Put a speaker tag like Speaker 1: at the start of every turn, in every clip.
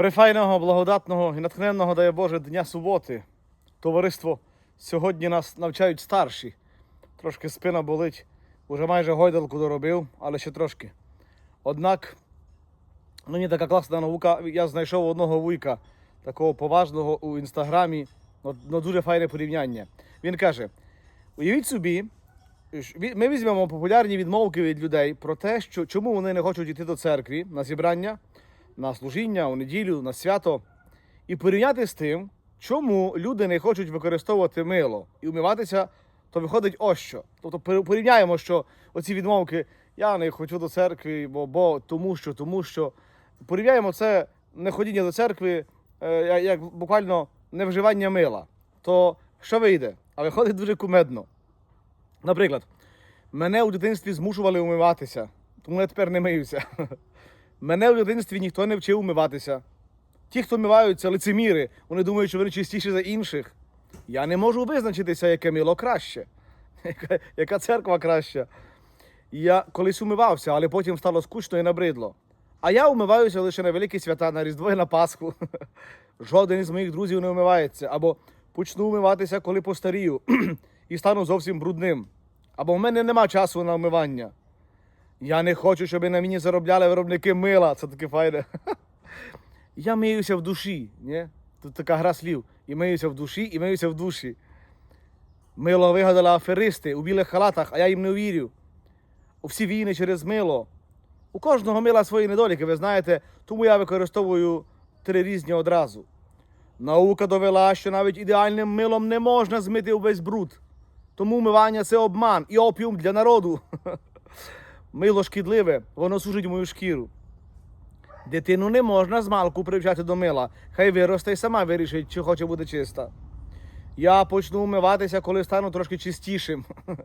Speaker 1: Прифайного, благодатного і натхненного, дай Боже, Дня суботи. Товариство, сьогодні нас навчають старші. Трошки спина болить, уже майже гойдалку доробив, але ще трошки. Однак, мені така класна наука. Я знайшов одного вуйка, такого поважного у інстаграмі, ну, дуже файне порівняння. Він каже: уявіть собі, ми візьмемо популярні відмовки від людей про те, що чому вони не хочуть йти до церкви на зібрання, на служіння, у неділю, на свято, і порівняти з тим, чому люди не хочуть використовувати мило і вмиватися, то виходить ось що. Тобто порівняємо, що оці відмовки я не хочу до церкви, бо, бо тому що, тому що. Порівняємо це неходіння до церкви, е, як буквально невживання мила. То що вийде? А виходить дуже кумедно. Наприклад, мене у дитинстві змушували умиватися, тому я тепер не миюся. Мене у дитинстві ніхто не вчив умиватися. Ті, хто вмиваються, лицеміри, вони думають, що вони чистіші за інших. Я не можу визначитися, яке мило краще, яка, яка церква краща. Я колись умивався, але потім стало скучно і набридло. А я умиваюся лише на великі свята, на Різдво і на Пасху. Жоден із моїх друзів не умивається. Або почну умиватися, коли постарію і стану зовсім брудним. Або в мене нема часу на вмивання. Я не хочу, щоб на мені заробляли виробники мила. Це таке файне. Я миюся в душі. Ні? Тут така гра слів. І миюся в душі, і миюся в душі. Мило вигадали аферисти у білих халатах, а я їм не вірю. У всі війни через мило. У кожного мила свої недоліки, ви знаєте, тому я використовую три різні одразу. Наука довела, що навіть ідеальним милом не можна змити увесь бруд. Тому вмивання це обман і опіум для народу. Мило шкідливе, воно сушить мою шкіру. Дитину не можна змалку привчати до мила. Хай виросте і сама вирішить, чи хоче бути чиста. Я почну вмиватися, коли стану трошки чистішим.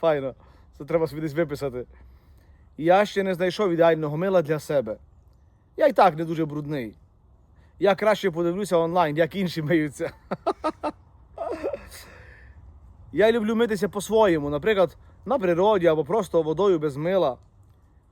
Speaker 1: Файно. Це треба собі десь виписати. Я ще не знайшов ідеального мила для себе. Я й так не дуже брудний. Я краще подивлюся онлайн, як інші миються. Я люблю митися по-своєму, наприклад, на природі або просто водою без мила.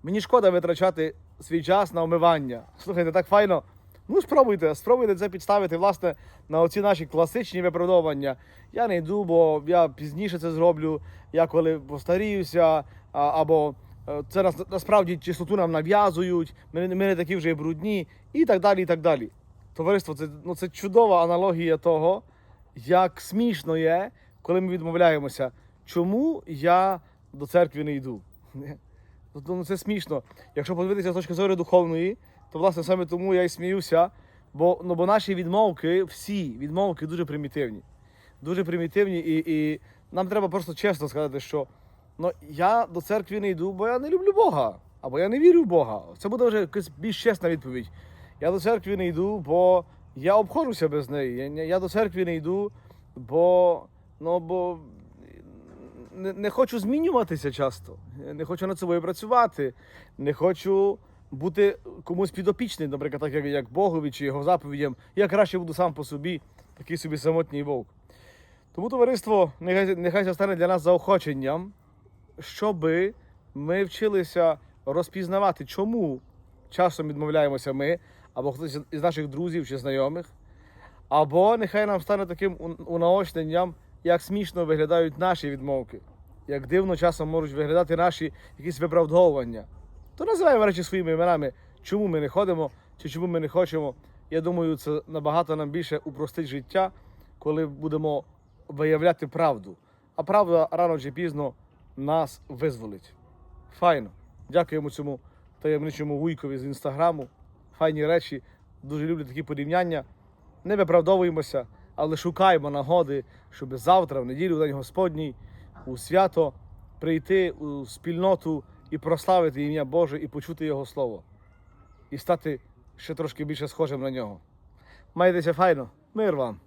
Speaker 1: Мені шкода витрачати свій час на омивання. Слухайте, так файно. Ну, спробуйте, спробуйте це підставити, власне, на оці наші класичні виправдовування. Я не йду, бо я пізніше це зроблю, я коли постаріюся, або е, це нас насправді чистоту нам нав'язують, ми, ми не такі вже брудні, і так далі. і так далі. Товариство, це, ну, це чудова аналогія того, як смішно є, коли ми відмовляємося, чому я до церкви не йду. Ну, це смішно. Якщо подивитися з точки зору духовної, то власне саме тому я і сміюся. Бо, ну, бо наші відмовки, всі відмовки дуже примітивні. Дуже примітивні, і, і нам треба просто чесно сказати, що ну, я до церкви не йду, бо я не люблю Бога, або я не вірю в Бога. Це буде вже якась більш чесна відповідь. Я до церкви не йду, бо я обходжуся без неї. Я, я до церкви не йду, бо, ну, бо не, хочу змінюватися часто. Не хочу над собою працювати. Не хочу бути комусь підопічним, наприклад, так як, як Богові чи його заповідям. Я краще буду сам по собі, такий собі самотній вовк. Тому товариство нехай, нехай це стане для нас заохоченням, щоби ми вчилися розпізнавати, чому часом відмовляємося ми, або хтось із наших друзів чи знайомих. Або нехай нам стане таким унаочненням, як смішно виглядають наші відмовки, як дивно часом можуть виглядати наші якісь виправдовування. То називаємо речі своїми іменами, чому ми не ходимо чи чому ми не хочемо. Я думаю, це набагато нам більше упростить життя, коли будемо виявляти правду. А правда рано чи пізно нас визволить. Файно. Дякуємо цьому таємничому вуйкові з інстаграму. Файні речі. Дуже люблю такі порівняння. Не виправдовуємося, але шукаємо нагоди, щоб завтра, в неділю, в День Господній, у свято прийти у спільноту і прославити ім'я Боже і почути Його Слово. І стати ще трошки більше схожим на нього. Майтеся файно, мир вам!